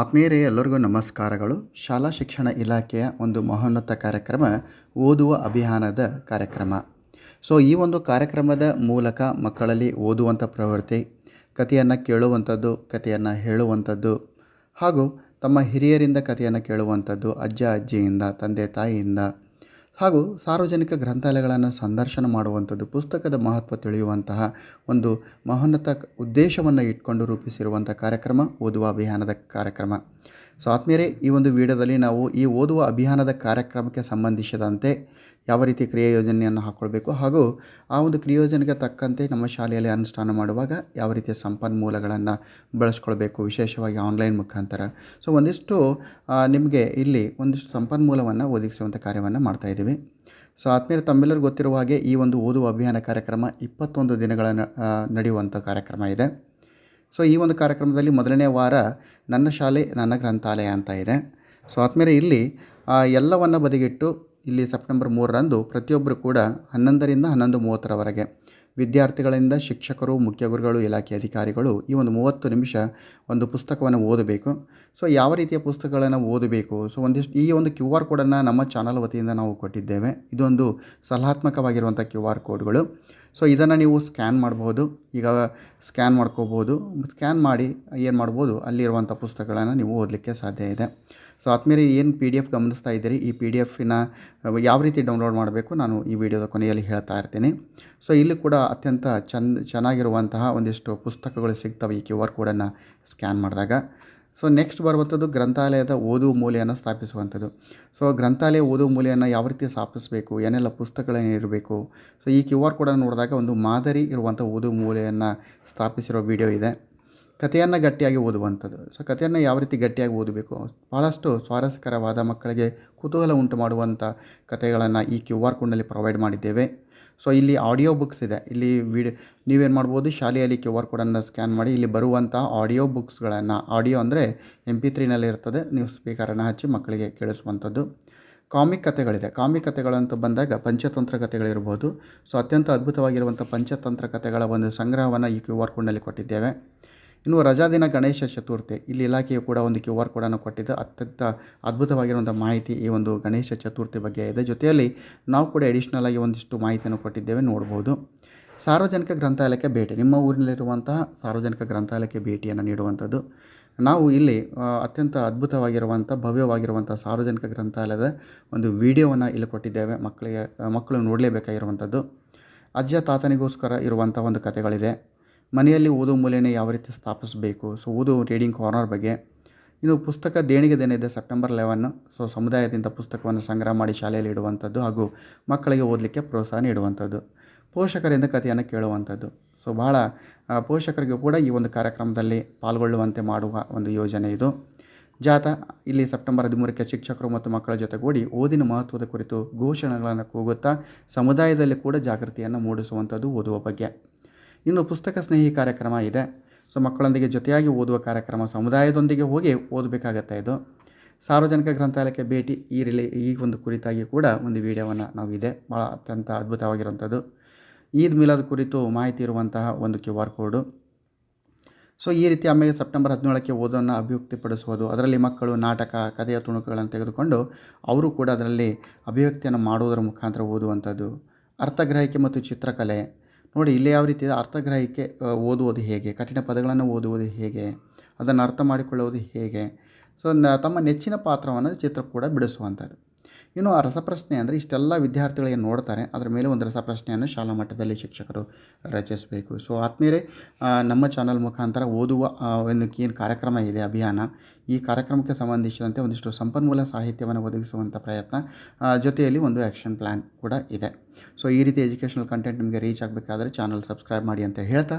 ಆತ್ಮೀಯರೇ, ಎಲ್ಲರಿಗೂ ನಮಸ್ಕಾರಗಳು. ಶಾಲಾ ಶಿಕ್ಷಣ ಇಲಾಖೆಯ ಒಂದು ಮಹೋನ್ನತ ಕಾರ್ಯಕ್ರಮ, ಓದುವ ಅಭಿಯಾನದ ಕಾರ್ಯಕ್ರಮ. ಸೊ ಈ ಒಂದು ಕಾರ್ಯಕ್ರಮದ ಮೂಲಕ ಮಕ್ಕಳಲ್ಲಿ ಓದುವಂಥ ಪ್ರವೃತ್ತಿ, ಕಥೆಯನ್ನು ಕೇಳುವಂಥದ್ದು ಕಥೆಯನ್ನು ಹೇಳುವಂಥದ್ದು ಹಾಗೂ ತಮ್ಮ ಹಿರಿಯರಿಂದ ಕಥೆಯನ್ನು ಕೇಳುವಂಥದ್ದು ಅಜ್ಜ, ಅಜ್ಜಿಯಿಂದ, ತಂದೆ, ತಾಯಿಯಿಂದ ಹಾಗೂ ಸಾರ್ವಜನಿಕ ಗ್ರಂಥಾಲಯಗಳನ್ನು ಸಂದರ್ಶನ ಮಾಡುವಂಥದ್ದು, ಪುಸ್ತಕದ ಮಹತ್ವ ತಿಳಿಯುವಂತಹ ಒಂದು ಮಹೋನ್ನತ ಉದ್ದೇಶವನ್ನು ಇಟ್ಕೊಂಡು ರೂಪಿಸಿರುವಂಥ ಕಾರ್ಯಕ್ರಮ, ಓದುವ ಅಭಿಯಾನದ ಕಾರ್ಯಕ್ರಮ. ಸೊ ಆತ್ಮೀಯರೇ, ಈ ಒಂದು ವಿಡಿಯೋದಲ್ಲಿ ನಾವು ಈ ಓದುವ ಅಭಿಯಾನದ ಕಾರ್ಯಕ್ರಮಕ್ಕೆ ಸಂಬಂಧಿಸಿದಂತೆ ಯಾವ ರೀತಿ ಕ್ರಿಯಾ ಯೋಜನೆಯನ್ನು ಹಾಕ್ಕೊಳ್ಬೇಕು ಹಾಗೂ ಆ ಒಂದು ಕ್ರಿಯೋಜನೆಗೆ ತಕ್ಕಂತೆ ನಮ್ಮ ಶಾಲೆಯಲ್ಲಿ ಅನುಷ್ಠಾನ ಮಾಡುವಾಗ ಯಾವ ರೀತಿಯ ಸಂಪನ್ಮೂಲಗಳನ್ನು ಬಳಸ್ಕೊಳ್ಬೇಕು ವಿಶೇಷವಾಗಿ ಆನ್ಲೈನ್ ಮುಖಾಂತರ. ಸೊ ಒಂದಿಷ್ಟು ನಿಮಗೆ ಇಲ್ಲಿ ಒಂದಿಷ್ಟು ಸಂಪನ್ಮೂಲವನ್ನು ಒದಗಿಸುವಂಥ ಕಾರ್ಯವನ್ನು ಮಾಡ್ತಾಯಿದ್ದೀವಿ ಸೊ ಆತ್ಮೀಯರು, ತಮ್ಮೆಲ್ಲರಿಗೂ ಗೊತ್ತಿರುವ ಹಾಗೆ ಈ ಒಂದು ಓದುವ ಅಭಿಯಾನ ಕಾರ್ಯಕ್ರಮ ಇಪ್ಪತ್ತೊಂದು ದಿನಗಳ ನಡೆಯುವಂಥ ಕಾರ್ಯಕ್ರಮ ಇದೆ. ಸೊ ಈ ಒಂದು ಕಾರ್ಯಕ್ರಮದಲ್ಲಿ ಮೊದಲನೇ ವಾರ ನನ್ನ ಶಾಲೆ, ನನ್ನ ಗ್ರಂಥಾಲಯ ಅಂತ ಇದೆ. ಸೊ ಆದಮೇಲೆ ಇಲ್ಲಿ ಎಲ್ಲವನ್ನು ಬದಿಗಿಟ್ಟು ಇಲ್ಲಿ ಸೆಪ್ಟೆಂಬರ್ ಮೂರರಂದು ಪ್ರತಿಯೊಬ್ಬರು ಕೂಡ ಹನ್ನೊಂದರಿಂದ ಹನ್ನೊಂದು ಮೂವತ್ತರವರೆಗೆ ವಿದ್ಯಾರ್ಥಿಗಳಿಂದ ಶಿಕ್ಷಕರು, ಮುಖ್ಯ ಗುರುಗಳು, ಇಲಾಖೆ ಅಧಿಕಾರಿಗಳು ಈ ಒಂದು ಮೂವತ್ತು ನಿಮಿಷ ಒಂದು ಪುಸ್ತಕವನ್ನು ಓದಬೇಕು. ಸೊ ಯಾವ ರೀತಿಯ ಪುಸ್ತಕಗಳನ್ನು ಓದಬೇಕು? ಸೊ ಒಂದಿಷ್ಟು ಈ ಒಂದು ಕ್ಯೂ ಆರ್ ಕೋಡನ್ನು ನಮ್ಮ ಚಾನಲ್ ವತಿಯಿಂದ ನಾವು ಕೊಟ್ಟಿದ್ದೇವೆ. ಇದೊಂದು ಸಲಹಾತ್ಮಕವಾಗಿರುವಂಥ ಕ್ಯೂ ಆರ್ ಕೋಡ್ಗಳು. ಸೊ ಇದನ್ನು ನೀವು ಸ್ಕ್ಯಾನ್ ಮಾಡ್ಬೋದು ಈಗ ಸ್ಕ್ಯಾನ್ ಮಾಡ್ಕೋಬೋದು ಸ್ಕ್ಯಾನ್ ಮಾಡಿ ಏನು ಮಾಡ್ಬೋದು? ಅಲ್ಲಿರುವಂಥ ಪುಸ್ತಕಗಳನ್ನು ನೀವು ಓದಲಿಕ್ಕೆ ಸಾಧ್ಯ ಇದೆ. ಸೊ ಆದ್ಮೇಲೆ ಏನು ಪಿ ಡಿ ಎಫ್ ಗಮನಿಸ್ತಾ ಇದ್ದೀರಿ? ಈ ಪಿ ಡಿ ಎಫಿನ ಯಾವ ರೀತಿ ಡೌನ್ಲೋಡ್ ಮಾಡಬೇಕು? ನಾನು ಈ ವಿಡಿಯೋದ ಕೊನೆಯಲ್ಲಿ ಹೇಳ್ತಾ ಇರ್ತೀನಿ. ಸೊ ಇಲ್ಲಿ ಕೂಡ ಅತ್ಯಂತ ಚೆನ್ನ ಚೆನ್ನಾಗಿರುವಂತಹ ಒಂದಿಷ್ಟು ಪುಸ್ತಕಗಳು ಸಿಗ್ತವೆ ಈ ಕ್ಯೂ ಆರ್ ಕೋಡನ್ನು ಸ್ಕ್ಯಾನ್ ಮಾಡಿದಾಗ. ಸೊ ನೆಕ್ಸ್ಟ್ ಬರುವಂಥದ್ದು ಗ್ರಂಥಾಲಯದ ಓದುವ ಮೂಲೆಯನ್ನು ಸ್ಥಾಪಿಸುವಂಥದ್ದು. ಸೊ ಗ್ರಂಥಾಲಯ ಓದುವ ಮೂಲೆಯನ್ನು ಯಾವ ರೀತಿ ಸ್ಥಾಪಿಸಬೇಕು, ಏನೆಲ್ಲ ಪುಸ್ತಕಗಳೇನಿರಬೇಕು ಸೊ ಈ ಕ್ಯೂ ಆರ್ ಕೋಡನ್ನು ನೋಡಿದಾಗ ಒಂದು ಮಾದರಿ ಇರುವಂಥ ಓದುವ ಮೂಲೆಯನ್ನು ಸ್ಥಾಪಿಸಿರೋ ವಿಡಿಯೋ ಇದೆ. ಕಥೆಯನ್ನು ಗಟ್ಟಿಯಾಗಿ ಓದುವಂಥದ್ದು. ಸೊ ಕಥೆಯನ್ನು ಯಾವ ರೀತಿ ಗಟ್ಟಿಯಾಗಿ ಓದಬೇಕು? ಭಾಳಷ್ಟು ಸ್ವಾರಸ್ಯಕರವಾದ ಮಕ್ಕಳಿಗೆ ಕುತೂಹಲ ಉಂಟು ಮಾಡುವಂಥ ಕಥೆಗಳನ್ನು ಈ ಕ್ಯೂ ಆರ್ ಕೋಡ್ನಲ್ಲಿ ಪ್ರೊವೈಡ್ ಮಾಡಿದ್ದೇವೆ. ಸೊ ಇಲ್ಲಿ ಆಡಿಯೋ ಬುಕ್ಸ್ ಇದೆ. ಇಲ್ಲಿ ವಿಡಿಯೋ ನೀವೇನು ಮಾಡ್ಬೋದು? ಶಾಲೆಯಲ್ಲಿ ಕ್ಯೂ ಆರ್ ಕೋಡನ್ನು ಸ್ಕ್ಯಾನ್ ಮಾಡಿ ಇಲ್ಲಿ ಬರುವಂಥ ಆಡಿಯೋ ಬುಕ್ಸ್ಗಳನ್ನು ಆಡಿಯೋ ಅಂದರೆ ಎಂ ಪಿ ತ್ರೀನಲ್ಲಿ ಇರ್ತದೆ. ನೀವು ಸ್ಪೀಕರನ್ನು ಹಚ್ಚಿ ಮಕ್ಕಳಿಗೆ ಕೇಳಿಸುವಂಥದ್ದು. ಕಾಮಿಕ್ ಕಥೆಗಳಿದೆ. ಕಾಮಿಕ್ ಕಥೆಗಳಂತ ಬಂದಾಗ ಪಂಚತಂತ್ರ ಕಥೆಗಳಿರ್ಬೋದು. ಸೊ ಅತ್ಯಂತ ಅದ್ಭುತವಾಗಿರುವಂಥ ಪಂಚತಂತ್ರ ಕಥೆಗಳ ಒಂದು ಸಂಗ್ರಹವನ್ನು ಈ ಕ್ಯೂ ಆರ್ ಕೋಡ್ನಲ್ಲಿ ಕೊಟ್ಟಿದ್ದೇವೆ. ಇನ್ನು ರಜಾದಿನ ಗಣೇಶ ಚತುರ್ಥಿ, ಇಲ್ಲಿ ಇಲಾಖೆಯು ಕೂಡ ಒಂದು ಕ್ಯೂ ಆರ್ ಕೋಡನ್ನು ಕೊಟ್ಟಿದ್ದು. ಅತ್ಯಂತ ಅದ್ಭುತವಾಗಿರುವಂಥ ಮಾಹಿತಿ ಈ ಒಂದು ಗಣೇಶ ಚತುರ್ಥಿ ಬಗ್ಗೆ ಇದೆ. ಜೊತೆಯಲ್ಲಿ ನಾವು ಕೂಡ ಎಡಿಷ್ನಲ್ ಆಗಿ ಒಂದಿಷ್ಟು ಮಾಹಿತಿಯನ್ನು ಕೊಟ್ಟಿದ್ದೇವೆ, ನೋಡ್ಬೋದು. ಸಾರ್ವಜನಿಕ ಗ್ರಂಥಾಲಯಕ್ಕೆ ಭೇಟಿ, ನಿಮ್ಮ ಊರಿನಲ್ಲಿರುವಂತಹ ಸಾರ್ವಜನಿಕ ಗ್ರಂಥಾಲಯಕ್ಕೆ ಭೇಟಿಯನ್ನು ನೀಡುವಂಥದ್ದು. ನಾವು ಇಲ್ಲಿ ಅತ್ಯಂತ ಅದ್ಭುತವಾಗಿರುವಂಥ, ಭವ್ಯವಾಗಿರುವಂಥ ಸಾರ್ವಜನಿಕ ಗ್ರಂಥಾಲಯದ ಒಂದು ವಿಡಿಯೋವನ್ನು ಇಲ್ಲಿ ಕೊಟ್ಟಿದ್ದೇವೆ. ಮಕ್ಕಳಿಗೆ, ಮಕ್ಕಳು ನೋಡಲೇಬೇಕಾಗಿರುವಂಥದ್ದು. ಅಜ್ಜ ತಾತನಿಗೋಸ್ಕರ ಇರುವಂಥ ಒಂದು ಕಥೆಗಳಿದೆ. ಮನೆಯಲ್ಲಿ ಓದು ಮೂಲೆಯನ್ನು ಯಾವ ರೀತಿ ಸ್ಥಾಪಿಸಬೇಕು? ಸೊ ಓದು ರೀಡಿಂಗ್ ಕಾರ್ನರ್ ಬಗ್ಗೆ. ಇನ್ನು ಪುಸ್ತಕ ದೇಣಿಗೆ ದಿನ ಇದೆ ಸೆಪ್ಟೆಂಬರ್ ಲೆವೆನ್ ಸೊ ಸಮುದಾಯದಿಂದ ಪುಸ್ತಕವನ್ನು ಸಂಗ್ರಹ ಮಾಡಿ ಶಾಲೆಯಲ್ಲಿ ಇಡುವಂಥದ್ದು ಹಾಗೂ ಮಕ್ಕಳಿಗೆ ಓದಲಿಕ್ಕೆ ಪ್ರೋತ್ಸಾಹ ನೀಡುವಂಥದ್ದು. ಪೋಷಕರಿಂದ ಕಥೆಯನ್ನು ಕೇಳುವಂಥದ್ದು. ಸೊ ಬಹಳ ಪೋಷಕರಿಗೂ ಕೂಡ ಈ ಒಂದು ಕಾರ್ಯಕ್ರಮದಲ್ಲಿ ಪಾಲ್ಗೊಳ್ಳುವಂತೆ ಮಾಡುವ ಒಂದು ಯೋಜನೆ ಇದು. ಜಾಥಾ ಇಲ್ಲಿ ಸೆಪ್ಟೆಂಬರ್ ಹದಿಮೂರಕ್ಕೆ ಶಿಕ್ಷಕರು ಮತ್ತು ಮಕ್ಕಳ ಜೊತೆಗೂಡಿ ಓದಿನ ಮಹತ್ವದ ಕುರಿತು ಘೋಷಣೆಗಳನ್ನು ಕೂಗುತ್ತಾ ಸಮುದಾಯದಲ್ಲಿ ಕೂಡ ಜಾಗೃತಿಯನ್ನು ಮೂಡಿಸುವಂಥದ್ದು ಓದುವ ಬಗ್ಗೆ. ಇನ್ನು ಪುಸ್ತಕ ಸ್ನೇಹಿ ಕಾರ್ಯಕ್ರಮ ಇದೆ. ಸೊ, ಮಕ್ಕಳೊಂದಿಗೆ ಜೊತೆಯಾಗಿ ಓದುವ ಕಾರ್ಯಕ್ರಮ ಸಮುದಾಯದೊಂದಿಗೆ ಹೋಗಿ ಓದಬೇಕಾಗತ್ತೆ ಇದು. ಸಾರ್ವಜನಿಕ ಗ್ರಂಥಾಲಯಕ್ಕೆ ಭೇಟಿ ಈ ರಿಲೇ ಈ ಒಂದು ಕುರಿತಾಗಿ ಕೂಡ ಒಂದು ವಿಡಿಯೋವನ್ನು ನಾವಿದೆ. ಭಾಳ ಅತ್ಯಂತ ಅದ್ಭುತವಾಗಿರುವಂಥದ್ದು. ಈದ್ ಮಿಲಾದ್ ಕುರಿತು ಮಾಹಿತಿ ಇರುವಂತಹ ಒಂದು ಕ್ಯೂ ಆರ್ ಕೋಡು. ಸೊ, ಈ ರೀತಿ ಆಮೇಲೆ ಸೆಪ್ಟೆಂಬರ್ ಹದಿನೇಳಕ್ಕೆ ಓದೋನ್ನು ಅಭಿವ್ಯಕ್ತಿಪಡಿಸುವುದು, ಅದರಲ್ಲಿ ಮಕ್ಕಳು ನಾಟಕ, ಕಥೆಯ ತುಣುಕುಗಳನ್ನು ತೆಗೆದುಕೊಂಡು ಅವರು ಕೂಡ ಅದರಲ್ಲಿ ಅಭಿವ್ಯಕ್ತಿಯನ್ನು ಮಾಡುವುದರ ಮುಖಾಂತರ ಓದುವಂಥದ್ದು. ಅರ್ಥಗ್ರಹಿಕೆ ಮತ್ತು ಚಿತ್ರಕಲೆ ನೋಡಿ, ಇಲ್ಲಿ ಯಾವ ರೀತಿ ಅರ್ಥಗ್ರಹಿಕೆ ಓದುವುದು ಹೇಗೆ? ಕಠಿಣ ಪದಗಳನ್ನು ಓದುವುದು ಹೇಗೆ? ಅದನ್ನು ಅರ್ಥ ಮಾಡಿಕೊಳ್ಳುವುದು ಹೇಗೆ? ಸೊ ತಮ್ಮ ನೆಚ್ಚಿನ ಪಾತ್ರವನ್ನು ಚಿತ್ರ ಕೂಡ ಬಿಡಿಸುವಂಥದ್ದು. ಇನ್ನು ಆ ರಸಪ್ರಶ್ನೆ ಅಂದರೆ ಇಷ್ಟೆಲ್ಲ ವಿದ್ಯಾರ್ಥಿಗಳಿಗೆ ನೋಡ್ತಾರೆ. ಅದರ ಮೇಲೆ ಒಂದು ರಸಪ್ರಶ್ನೆಯನ್ನು ಶಾಲಾ ಮಟ್ಟದಲ್ಲಿ ಶಿಕ್ಷಕರು ರಚಿಸಬೇಕು. ಸೊ ಆದಮೇಲೆ ನಮ್ಮ ಚಾನಲ್ ಮುಖಾಂತರ ಓದುವ ಒಂದು ಏನು ಕಾರ್ಯಕ್ರಮ ಇದೆ, ಅಭಿಯಾನ. ಈ ಕಾರ್ಯಕ್ರಮಕ್ಕೆ ಸಂಬಂಧಿಸಿದಂತೆ ಒಂದಿಷ್ಟು ಸಂಪನ್ಮೂಲ ಸಾಹಿತ್ಯವನ್ನು ಒದಗಿಸುವಂಥ ಪ್ರಯತ್ನ ಜೊತೆಯಲ್ಲಿ ಒಂದು ಆ್ಯಕ್ಷನ್ ಪ್ಲ್ಯಾನ್ ಕೂಡ ಇದೆ. ಸೊ ಈ ರೀತಿ ಎಜುಕೇಷನಲ್ ಕಂಟೆಂಟ್ ನಿಮಗೆ ರೀಚ್ ಆಗಬೇಕಾದ್ರೆ ಚಾನಲ್ ಸಬ್ಸ್ಕ್ರೈಬ್ ಮಾಡಿ ಅಂತ ಹೇಳ್ತಾ